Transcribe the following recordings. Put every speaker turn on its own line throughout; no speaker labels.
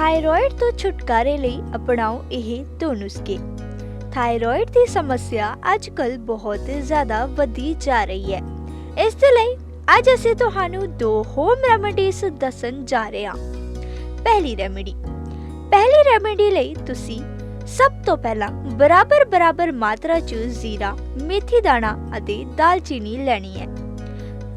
Thyroid ਤੋਂ ਛੁਟਕਾਰੇ ਲਈ ਅਪਣਾਓ ਇਹ ਦੋ ਨੁਸਖੇ। ਥਾਇਰਾਇਡ ਦੀ ਸਮੱਸਿਆ ਅੱਜਕੱਲ ਬਹੁਤ ਜ਼ਿਆਦਾ ਵਧੀ ਜਾ ਰਹੀ ਹੈ। ਇਸ ਦੇ ਲਈ ਅੱਜ ਅਸੀਂ ਤੁਹਾਨੂੰ ਦੋ ਹੋਮ ਰੈਮੇਡੀਜ਼ ਦੱਸਣ ਜਾ ਰਹੇ ਹਾਂ। ਪਹਿਲੀ ਰੈਮੇਡੀ ਪਹਿਲੀ ਰੈਮੇਡੀ ਲਈ ਤੁਸੀਂ ਸਭ ਤੋਂ ਪਹਿਲਾਂ ਬਰਾਬਰ ਬਰਾਬਰ ਮਾਤਰਾ 'ਚ ਜ਼ੀਰਾ, ਮੇਥੀ ਦਾਣਾ ਅਤੇ ਦਾਲਚੀਨੀ ਲੈਣੀ ਹੈ।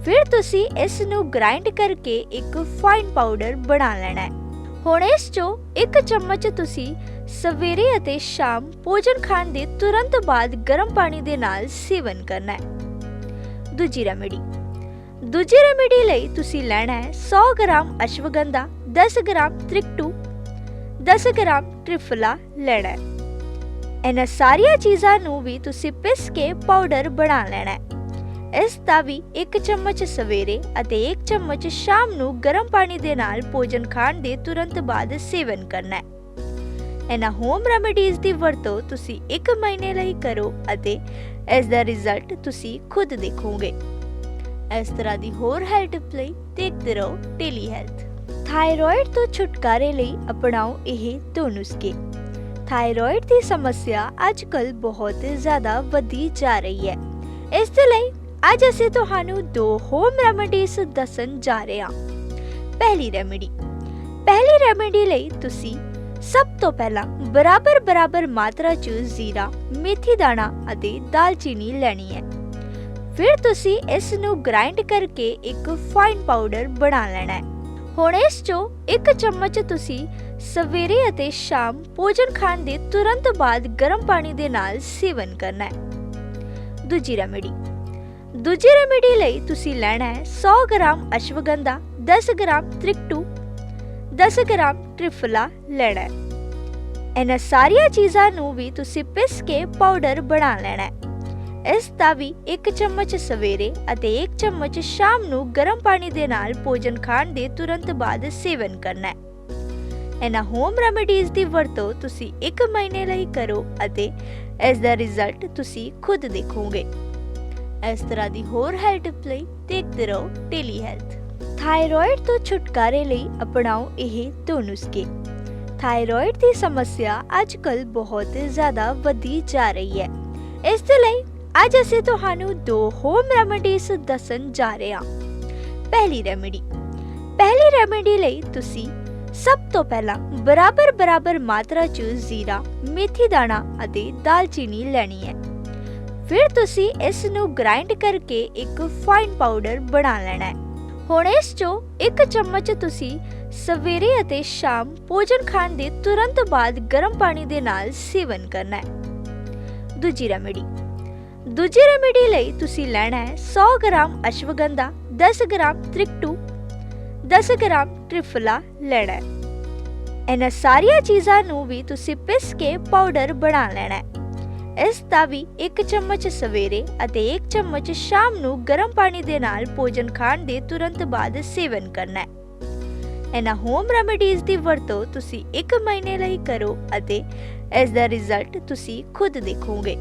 ਫਿਰ ਤੁਸੀਂ ਇਸ ਨੂੰ ਗ੍ਰਾਈਂਡ ਕਰਕੇ ਇੱਕ ਫਾਈਨ ਪਾਊਡਰ ਬਣਾ ਲੈਣਾ ਹੈ। ਹੁਣ ਇਸ 'ਚੋਂ ਇੱਕ ਚਮਚ ਤੁਸੀਂ ਸਵੇਰੇ ਅਤੇ ਸ਼ਾਮ ਭੋਜਨ ਖਾਣ ਦੇ ਤੁਰੰਤ ਬਾਅਦ ਗਰਮ ਪਾਣੀ ਦੇ ਨਾਲ ਸੇਵਨ ਕਰਨਾ ਹੈ। ਦੂਜੀ ਰੈਮੇਡੀ ਦੂਜੀ ਰੈਮੇਡੀ ਲਈ ਤੁਸੀਂ ਲੈਣਾ ਹੈ 100 gram ashwagandha 10 gram trikatu 10 gram triphala ਲੈਣਾ ਹੈ। ਇਹਨਾਂ ਸਾਰੀਆਂ ਚੀਜ਼ਾਂ ਨੂੰ ਵੀ ਤੁਸੀਂ ਪਿਸ ਕੇ ਪਾਊਡਰ ਬਣਾ ਲੈਣਾ ਹੈ। ਇਸ ਦਾ ਵੀ ਇੱਕ ਚਮਚ ਸਵੇਰੇ ਅਤੇ ਇੱਕ ਚਮਚ ਸ਼ਾਮ ਨੂੰ ਗਰਮ ਪਾਣੀ ਦੇ ਨਾਲ ਭੋਜਨ ਖਾਣ ਦੇ ਤੁਰੰਤ ਬਾਅਦ ਸੇਵਨ ਕਰਨਾ ਹੈ। ਇਹਨਾਂ ਹੋਮ ਰੈਮੇਡੀਜ਼ ਦੀ ਵਰਤੋਂ ਤੁਸੀਂ 1 ਮਹੀਨੇ ਲਈ ਕਰੋ ਅਤੇ ਇਸ ਦਾ ਰਿਜ਼ਲਟ ਤੁਸੀਂ ਖੁਦ ਦੇਖੋਗੇ। ਇਸ ਤਰ੍ਹਾਂ ਦੀ ਹੋਰ ਹੈਲਥ ਲਈ ਦੇਖਦੇ ਰਹੋ ਡੇਲੀ ਹੈਲਥ ਥਾਇਰਾਇਡ ਤੋਂ ਛੁਟਕਾਰੇ ਲਈ ਅਪਣਾਓ ਇਹ ਦੋ ਨੁਸਖੇ। ਥਾਇਰੋਇਡ ਦੀ ਸਮੱਸਿਆ ਅੱਜਕੱਲ ਬਹੁਤ ਜ਼ਿਆਦਾ ਵਧੀ ਜਾ ਰਹੀ ਹੈ। ਇਸ ਦੇ ਲਈ ਅੱਜ ਅਸੀਂ ਤੁਹਾਨੂੰ ਦੋ ਹੋਮ ਰੈਮੇਡੀਜ਼ ਦੱਸਣ ਜਾ ਰਹੇ ਹਾਂ। ਪਹਿਲੀ ਰੈਮੇਡੀ ਪਹਿਲੀ ਰੈਮੇਡੀ ਲਈ ਤੁਸੀਂ ਸਭ ਤੋਂ ਪਹਿਲਾਂ ਬਰਾਬਰ ਬਰਾਬਰ ਮਾਤਰਾ 'ਚ ਜ਼ੀਰਾ, ਮੇਥੀ ਦਾਣਾ ਅਤੇ ਦਾਲਚੀਨੀ ਲੈਣੀ ਹੈ। ਫਿਰ ਤੁਸੀਂ ਇਸ ਨੂੰ ਗ੍ਰਾਈਂਡ ਕਰਕੇ ਇੱਕ ਫਾਈਨ ਪਾਊਡਰ ਬਣਾ ਲੈਣਾ ਹੈ। ਹੁਣ ਇਸ 'ਚੋਂ ਇੱਕ ਚਮਚ ਤੁਸੀਂ ਸਵੇਰੇ ਅਤੇ ਸ਼ਾਮ ਭੋਜਨ ਖਾਣ ਦੇ ਤੁਰੰਤ ਬਾਅਦ ਗਰਮ ਪਾਣੀ ਦੇ ਨਾਲ ਸੇਵਨ ਕਰਨਾ ਹੈ। ਦੂਜੀ ਰੈਮੇਡੀ ਦੂਜੀ ਰੈਮੇਡੀ ਲਈ ਤੁਸੀਂ ਲੈਣਾ ਹੈ 100 gram ashwagandha 10 gram trikatu 10 gram triphala ਲੈਣਾ ਹੈ। ਇਹਨਾਂ ਸਾਰੀਆਂ ਚੀਜ਼ਾਂ ਨੂੰ ਵੀ ਤੁਸੀਂ ਪਿਸ ਕੇ ਪਾਊਡਰ ਬਣਾ ਲੈਣਾ ਹੈ। ਇਸ ਦਾ ਵੀ ਇੱਕ ਚਮਚ ਸਵੇਰੇ ਅਤੇ ਇੱਕ ਚਮਚ ਸ਼ਾਮ ਨੂੰ ਗਰਮ ਪਾਣੀ ਦੇ ਨਾਲ ਭੋਜਨ ਖਾਣ ਦੇ ਤੁਰੰਤ ਬਾਅਦ ਸੇਵਨ ਕਰਨਾ ਹੈ। ਇਹਨਾਂ ਹੋਮ ਰੈਮੇਡੀਜ਼ ਦੀ ਵਰਤੋਂ ਤੁਸੀਂ 1 ਮਹੀਨੇ ਲਈ ਕਰੋ ਅਤੇ ਇਸ ਦਾ ਰਿਜ਼ਲਟ ਤੁਸੀਂ ਖੁਦ ਦੇਖੋਗੇ। ਇਸ ਤਰ੍ਹਾਂ ਦੀ ਹੋਰ ਹੈਲਥ ਟਿਪ ਲਈ ਦੇਖਦੇ ਰਹੋ ਡੇਲੀ ਹੈਲਥ ਥਾਇਰਾਇਡ ਤੋਂ ਛੁਟਕਾਰੇ ਲਈ ਅਪਣਾਓ ਇਹ ਦੋ ਨੁਸਖੇ। ਥਾਇਰਾਇਡ ਦੀ ਸਮੱਸਿਆ ਅੱਜਕੱਲ ਬਹੁਤ ਜ਼ਿਆਦਾ ਵਧੀ ਜਾ ਰਹੀ ਹੈ। ਇਸ ਦੇ ਲਈ ਅੱਜ ਅਸੀਂ ਤੁਹਾਨੂੰ ਦੋ ਹੋਮ ਰੈਮੇਡੀਜ਼ ਦੱਸਣ ਜਾ ਰਹੇ ਹਾਂ। ਪਹਿਲੀ ਰੈਮੇਡੀ ਪਹਿਲੀ ਰੈਮੇਡੀ ਲਈ ਤੁਸੀਂ ਸਭ ਤੋਂ ਪਹਿਲਾਂ ਬਰਾਬਰ ਬਰਾਬਰ ਮਾਤਰਾ 'ਚ ਜ਼ੀਰਾ, ਮੇਥੀ ਦਾਣਾ ਅਤੇ ਦਾਲਚੀਨੀ ਲੈਣੀ ਹੈ। ਫਿਰ ਤੁਸੀਂ ਇਸ ਨੂੰ ਗ੍ਰਾਈਂਡ ਕਰਕੇ ਇੱਕ ਫਾਈਨ ਪਾਊਡਰ ਬਣਾ ਲੈਣਾ ਹੈ। ਹੁਣ ਇਸ 'ਚੋਂ ਇੱਕ ਚਮਚ ਤੁਸੀਂ ਸਵੇਰੇ ਅਤੇ ਸ਼ਾਮ ਭੋਜਨ ਖਾਣ ਦੇ ਤੁਰੰਤ ਬਾਅਦ ਗਰਮ ਪਾਣੀ ਦੇ ਨਾਲ ਸੇਵਨ ਕਰਨਾ ਹੈ। ਦੂਜੀ ਰੈਮੇਡੀ ਦੂਜੀ ਰੈਮੇਡੀ ਲਈ ਤੁਸੀਂ ਲੈਣਾ ਹੈ 100 gram ashwagandha 10 gram trikatu 10 gram triphala ਲੈਣਾ ਹੈ। ਇਹਨਾਂ ਸਾਰੀਆਂ ਚੀਜ਼ਾਂ ਨੂੰ ਵੀ ਤੁਸੀਂ ਪਿਸ ਕੇ ਪਾਊਡਰ ਬਣਾ ਲੈਣਾ ਹੈ। ਇਸ ਦਾ ਵੀ ਇੱਕ ਚਮਚ ਸਵੇਰੇ ਅਤੇ ਇੱਕ ਚਮਚ ਸ਼ਾਮ ਨੂੰ ਗਰਮ ਪਾਣੀ ਦੇ ਨਾਲ ਭੋਜਨ ਖਾਣ ਦੇ ਤੁਰੰਤ ਬਾਅਦ ਸੇਵਨ ਕਰਨਾ ਹੈ। ਇਹਨਾਂ ਹੋਮ ਰੈਮੇਡੀਜ਼ ਦੀ ਵਰਤੋਂ ਤੁਸੀਂ 1 ਮਹੀਨੇ ਲਈ ਕਰੋ ਅਤੇ ਇਸ ਦਾ ਰਿਜ਼ਲਟ ਤੁਸੀਂ ਖੁਦ ਦੇਖੋਗੇ।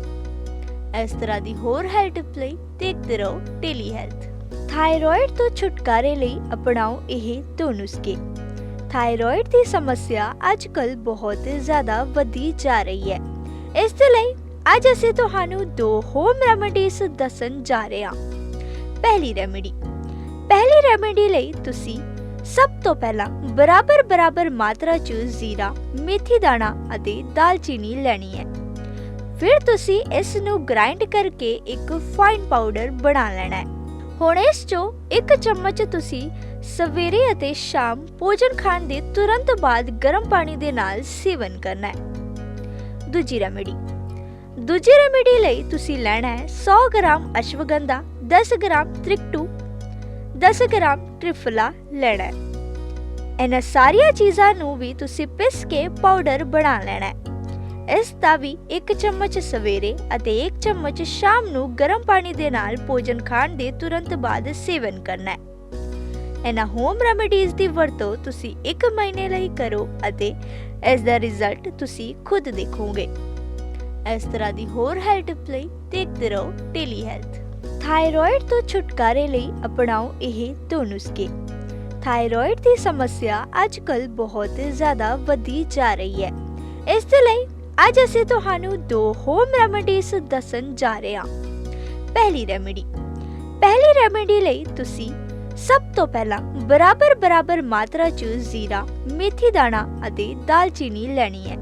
ਇਸ ਤਰ੍ਹਾਂ ਦੀ ਹੋਰ ਹੈਲਥ ਲਈ ਦੇਖਦੇ ਰਹੋ ਡੇਲੀ ਹੈਲਥ ਥਾਇਰਾਇਡ ਤੋਂ ਛੁਟਕਾਰੇ ਲਈ ਅਪਣਾਓ ਇਹ ਦੋ ਨੁਸਖੇ। ਥਾਇਰੋਇਡ ਦੀ ਸਮੱਸਿਆ ਅੱਜਕੱਲ ਬਹੁਤ ਜ਼ਿਆਦਾ ਵਧੀ ਜਾ ਰਹੀ ਹੈ। ਇਸ ਦੇ ਲਈ ਅੱਜ ਅਸੀਂ ਤੁਹਾਨੂੰ ਦੋ ਹੋਮ ਰੈਮੇਡੀਜ਼ ਦੱਸਣ ਜਾ ਰਹੇ ਹਾਂ। ਪਹਿਲੀ ਰੈਮੇਡੀ ਪਹਿਲੀ ਰੈਮੇਡੀ ਲਈ ਤੁਸੀਂ ਸਭ ਤੋਂ ਪਹਿਲਾਂ ਬਰਾਬਰ ਬਰਾਬਰ ਮਾਤਰਾ 'ਚ ਜ਼ੀਰਾ, ਮੇਥੀ ਦਾਣਾ ਅਤੇ ਦਾਲਚੀਨੀ ਲੈਣੀ ਹੈ। ਫਿਰ ਤੁਸੀਂ ਇਸ ਨੂੰ ਗ੍ਰਾਈਂਡ ਕਰਕੇ ਇੱਕ ਫਾਈਨ ਪਾਊਡਰ ਬਣਾ ਲੈਣਾ ਹੈ। ਹੁਣ ਇਸ 'ਚੋਂ ਇੱਕ ਚਮਚ ਤੁਸੀਂ ਸਵੇਰੇ ਅਤੇ ਸ਼ਾਮ ਭੋਜਨ ਖਾਣ ਦੇ ਤੁਰੰਤ ਬਾਅਦ ਗਰਮ ਪਾਣੀ ਦੇ ਨਾਲ ਸੇਵਨ ਕਰਨਾ ਹੈ। ਦੂਜੀ ਰੈਮੇਡੀ ਦੂਜੀ ਰੈਮੇਡੀ ਲਈ ਤੁਸੀਂ ਲੈਣਾ ਹੈ 100 gram ashwagandha 10 gram trikatu 10 gram triphala ਲੈਣਾ ਹੈ। ਇਹਨਾਂ ਸਾਰੀਆਂ ਚੀਜ਼ਾਂ ਨੂੰ ਵੀ ਤੁਸੀਂ ਪਿਸ ਕੇ ਪਾਊਡਰ ਬਣਾ ਲੈਣਾ ਹੈ। ਇਸ ਦਾ ਵੀ ਇੱਕ ਚਮਚ ਸਵੇਰੇ ਅਤੇ ਇੱਕ ਚਮਚ ਸ਼ਾਮ ਨੂੰ ਗਰਮ ਪਾਣੀ ਦੇ ਨਾਲ ਭੋਜਨ ਖਾਣ ਦੇ ਤੁਰੰਤ ਬਾਅਦ ਸੇਵਨ ਕਰਨਾ ਹੈ। ਇਹਨਾਂ ਹੋਮ ਰੈਮੇਡੀਜ਼ ਦੀ ਵਰਤੋਂ ਤੁਸੀਂ 1 ਮਹੀਨੇ ਲਈ ਕਰੋ ਅਤੇ ਇਸ ਦਾ ਰਿਜ਼ਲਟ ਤੁਸੀਂ ਖੁਦ ਦੇਖੋਗੇ। ਇਸ ਤਰ੍ਹਾਂ ਦੀ ਹੋਰ ਹੈਲਥ ਟਿਪ ਲਈ ਦੇਖਦੇ ਰਹੋ ਡੇਲੀ ਹੈਲਥ ਥਾਇਰਾਇਡ ਤੋਂ ਛੁਟਕਾਰੇ ਲਈ ਅਪਣਾਓ ਇਹ ਦੋ ਨੁਸਖੇ। ਥਾਇਰਾਇਡ ਦੀ ਸਮੱਸਿਆ ਅੱਜਕੱਲ ਬਹੁਤ ਜ਼ਿਆਦਾ ਵਧੀ ਜਾ ਰਹੀ ਹੈ। ਇਸ ਦੇ ਲਈ ਅੱਜ ਅਸੀਂ ਤੁਹਾਨੂੰ ਦੋ ਹੋਮ ਰੈਮੇਡੀਜ਼ ਦੱਸਣ ਜਾ ਰਹੇ ਹਾਂ। ਪਹਿਲੀ ਰੈਮੇਡੀ ਪਹਿਲੀ ਰੈਮੇਡੀ ਲਈ ਤੁਸੀਂ ਸਭ ਤੋਂ ਪਹਿਲਾਂ ਬਰਾਬਰ ਬਰਾਬਰ ਮਾਤਰਾ 'ਚ ਜ਼ੀਰਾ, ਮੇਥੀ ਦਾਣਾ ਅਤੇ ਦਾਲਚੀਨੀ ਲੈਣੀ ਹੈ।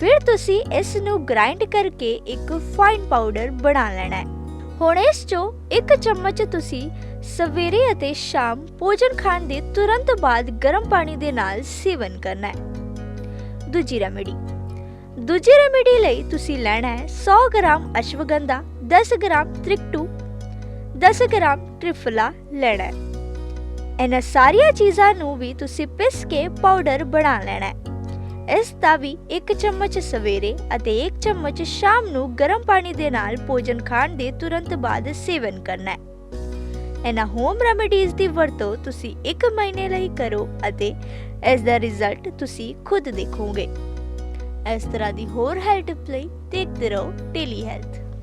ਫਿਰ ਤੁਸੀਂ ਇਸ ਨੂੰ ਗ੍ਰਾਈਂਡ ਕਰਕੇ ਇੱਕ ਫਾਈਨ ਪਾਊਡਰ ਬਣਾ ਲੈਣਾ ਹੈ। ਹੁਣ ਇਸ 'ਚੋਂ ਇੱਕ ਚਮਚ ਤੁਸੀਂ ਸਵੇਰੇ ਅਤੇ ਸ਼ਾਮ ਭੋਜਨ ਖਾਣ ਦੇ ਤੁਰੰਤ ਬਾਅਦ ਗਰਮ ਪਾਣੀ ਦੇ ਨਾਲ ਸੇਵਨ ਕਰਨਾ ਹੈ। ਦੂਜੀ ਰੈਮੇਡੀ ਦੂਜੀ ਰੈਮੇਡੀ ਲਈ ਤੁਸੀਂ ਲੈਣਾ ਹੈ 100 gram ashwagandha 10 gram trikatu 10 gram triphala ਲੈਣਾ ਹੈ। ਇਹਨਾਂ ਸਾਰੀਆਂ ਚੀਜ਼ਾਂ ਨੂੰ ਵੀ ਤੁਸੀਂ ਪਿਸ ਕੇ ਪਾਊਡਰ ਬਣਾ ਲੈਣਾ ਹੈ। ਇਸ ਦਾ ਵੀ ਇੱਕ ਚਮਚ ਸਵੇਰੇ ਅਤੇ ਇੱਕ ਚਮਚ ਸ਼ਾਮ ਨੂੰ ਗਰਮ ਪਾਣੀ ਦੇ ਨਾਲ ਭੋਜਨ ਖਾਣ ਦੇ ਤੁਰੰਤ ਬਾਅਦ ਸੇਵਨ ਕਰਨਾ ਹੈ। ਇਹਨਾਂ ਹੋਮ ਰੈਮੇਡੀਜ਼ ਦੀ ਵਰਤੋਂ ਤੁਸੀਂ 1 ਮਹੀਨੇ ਲਈ ਕਰੋ ਅਤੇ ਇਸ ਦਾ ਰਿਜ਼ਲਟ ਤੁਸੀਂ ਖੁਦ ਦੇਖੋਗੇ। ਇਸ ਤਰ੍ਹਾਂ ਦੀ ਹੋਰ ਹੈਲਥ ਟਿਪ ਲਈ ਦੇਖਦੇ ਰਹੋ ਡੇਲੀ ਹੈਲਥ